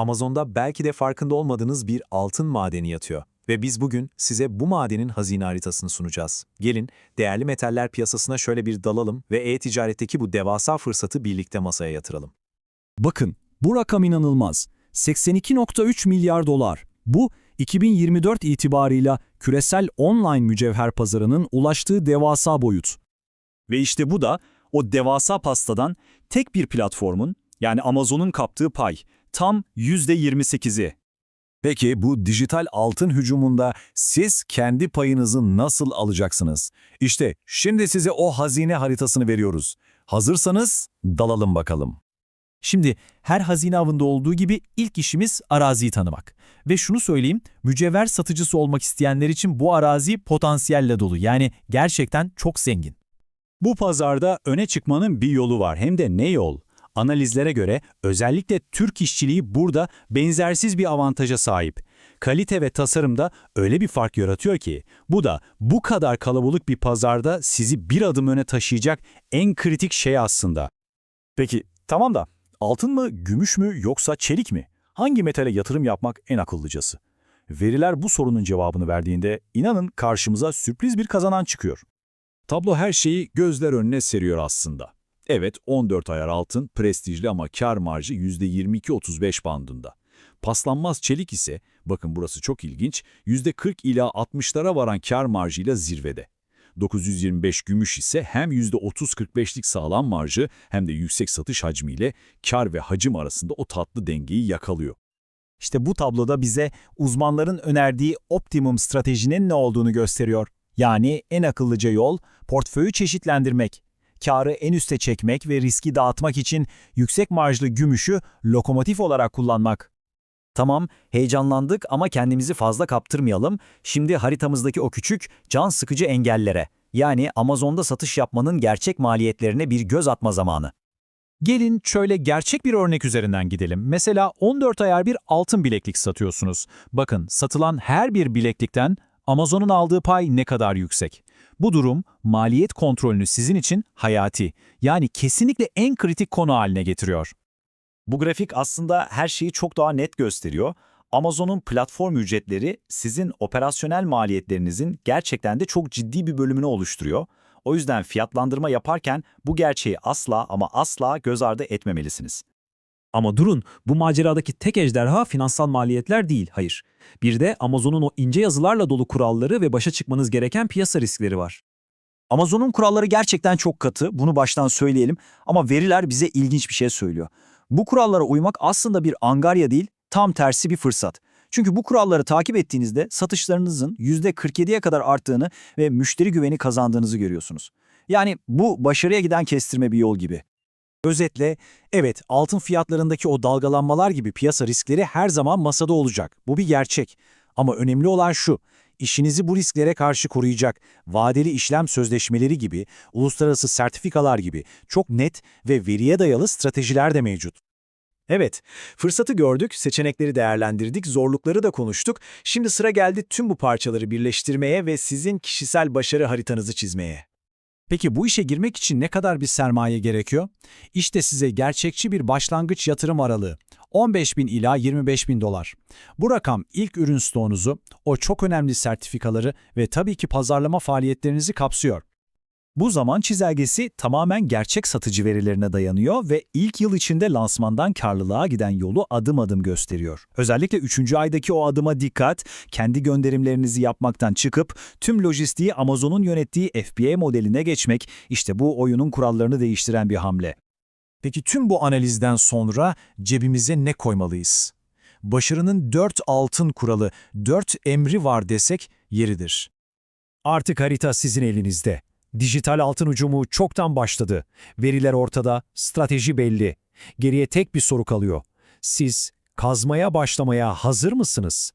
Amazon'da belki de farkında olmadığınız bir altın madeni yatıyor. Ve biz bugün size bu madenin hazine haritasını sunacağız. Gelin, değerli metaller piyasasına şöyle bir dalalım ve e-ticaretteki bu devasa fırsatı birlikte masaya yatıralım. Bakın, bu rakam inanılmaz. 82.3 milyar dolar. Bu, 2024 itibarıyla küresel online mücevher pazarının ulaştığı devasa boyut. Ve işte bu da o devasa pastadan tek bir platformun, yani Amazon'un kaptığı pay, tam %28'i. Peki bu dijital altın hücumunda siz kendi payınızı nasıl alacaksınız? İşte şimdi size o hazine haritasını veriyoruz. Hazırsanız dalalım bakalım. Şimdi her hazine avında olduğu gibi ilk işimiz araziyi tanımak. Ve şunu söyleyeyim, mücevher satıcısı olmak isteyenler için bu arazi potansiyelle dolu. Yani gerçekten çok zengin. Bu pazarda öne çıkmanın bir yolu var. Hem de ne yol? Analizlere göre özellikle Türk işçiliği burada benzersiz bir avantaja sahip. Kalite ve tasarımda öyle bir fark yaratıyor ki bu da bu kadar kalabalık bir pazarda sizi bir adım öne taşıyacak en kritik şey aslında. Peki tamam da altın mı, gümüş mü yoksa çelik mi? Hangi metale yatırım yapmak en akıllıcası? Veriler bu sorunun cevabını verdiğinde inanın karşımıza sürpriz bir kazanan çıkıyor. Tablo her şeyi gözler önüne seriyor aslında. Evet 14 ayar altın prestijli ama kar marjı %22-35 bandında. Paslanmaz çelik ise, bakın burası çok ilginç, %40 ila 60'lara varan kar marjıyla zirvede. 925 gümüş ise hem %30-45'lik sağlam marjı hem de yüksek satış hacmiyle kar ve hacim arasında o tatlı dengeyi yakalıyor. İşte bu tabloda bize uzmanların önerdiği optimum stratejinin ne olduğunu gösteriyor. Yani en akıllıca yol portföyü çeşitlendirmek. Karı en üste çekmek ve riski dağıtmak için yüksek marjlı gümüşü lokomotif olarak kullanmak. Tamam, heyecanlandık ama kendimizi fazla kaptırmayalım. Şimdi haritamızdaki o küçük, can sıkıcı engellere, yani Amazon'da satış yapmanın gerçek maliyetlerine bir göz atma zamanı. Gelin şöyle gerçek bir örnek üzerinden gidelim. Mesela 14 ayar bir altın bileklik satıyorsunuz. Bakın satılan her bir bileklikten Amazon'un aldığı pay ne kadar yüksek. Bu durum maliyet kontrolünü sizin için hayati, yani kesinlikle en kritik konu haline getiriyor. Bu grafik aslında her şeyi çok daha net gösteriyor. Amazon'un platform ücretleri sizin operasyonel maliyetlerinizin gerçekten de çok ciddi bir bölümünü oluşturuyor. O yüzden fiyatlandırma yaparken bu gerçeği asla ama asla göz ardı etmemelisiniz. Ama durun, bu maceradaki tek ejderha finansal maliyetler değil, hayır. Bir de Amazon'un o ince yazılarla dolu kuralları ve başa çıkmanız gereken piyasa riskleri var. Amazon'un kuralları gerçekten çok katı, bunu baştan söyleyelim ama veriler bize ilginç bir şey söylüyor. Bu kurallara uymak aslında bir angarya değil, tam tersi bir fırsat. Çünkü bu kuralları takip ettiğinizde satışlarınızın %47'ye kadar arttığını ve müşteri güveni kazandığınızı görüyorsunuz. Yani bu başarıya giden kestirme bir yol gibi. Özetle, evet altın fiyatlarındaki o dalgalanmalar gibi piyasa riskleri her zaman masada olacak. Bu bir gerçek. Ama önemli olan şu, işinizi bu risklere karşı koruyacak, vadeli işlem sözleşmeleri gibi, uluslararası sertifikalar gibi çok net ve veriye dayalı stratejiler de mevcut. Evet, fırsatı gördük, seçenekleri değerlendirdik, zorlukları da konuştuk. Şimdi sıra geldi tüm bu parçaları birleştirmeye ve sizin kişisel başarı haritanızı çizmeye. Peki bu işe girmek için ne kadar bir sermaye gerekiyor? İşte size gerçekçi bir başlangıç yatırım aralığı. 15 bin ila 25 bin dolar. Bu rakam ilk ürün stoğunuzu, o çok önemli sertifikaları ve tabii ki pazarlama faaliyetlerinizi kapsıyor. Bu zaman çizelgesi tamamen gerçek satıcı verilerine dayanıyor ve ilk yıl içinde lansmandan karlılığa giden yolu adım adım gösteriyor. Özellikle 3. aydaki o adıma dikkat, kendi gönderimlerinizi yapmaktan çıkıp tüm lojistiği Amazon'un yönettiği FBA modeline geçmek işte bu oyunun kurallarını değiştiren bir hamle. Peki tüm bu analizden sonra cebimize ne koymalıyız? Başarının 4 altın kuralı, 4 emri var desek yeridir. Artık harita sizin elinizde. Dijital altın ucumu çoktan başladı. Veriler ortada, strateji belli. Geriye tek bir soru kalıyor. Siz kazmaya başlamaya hazır mısınız?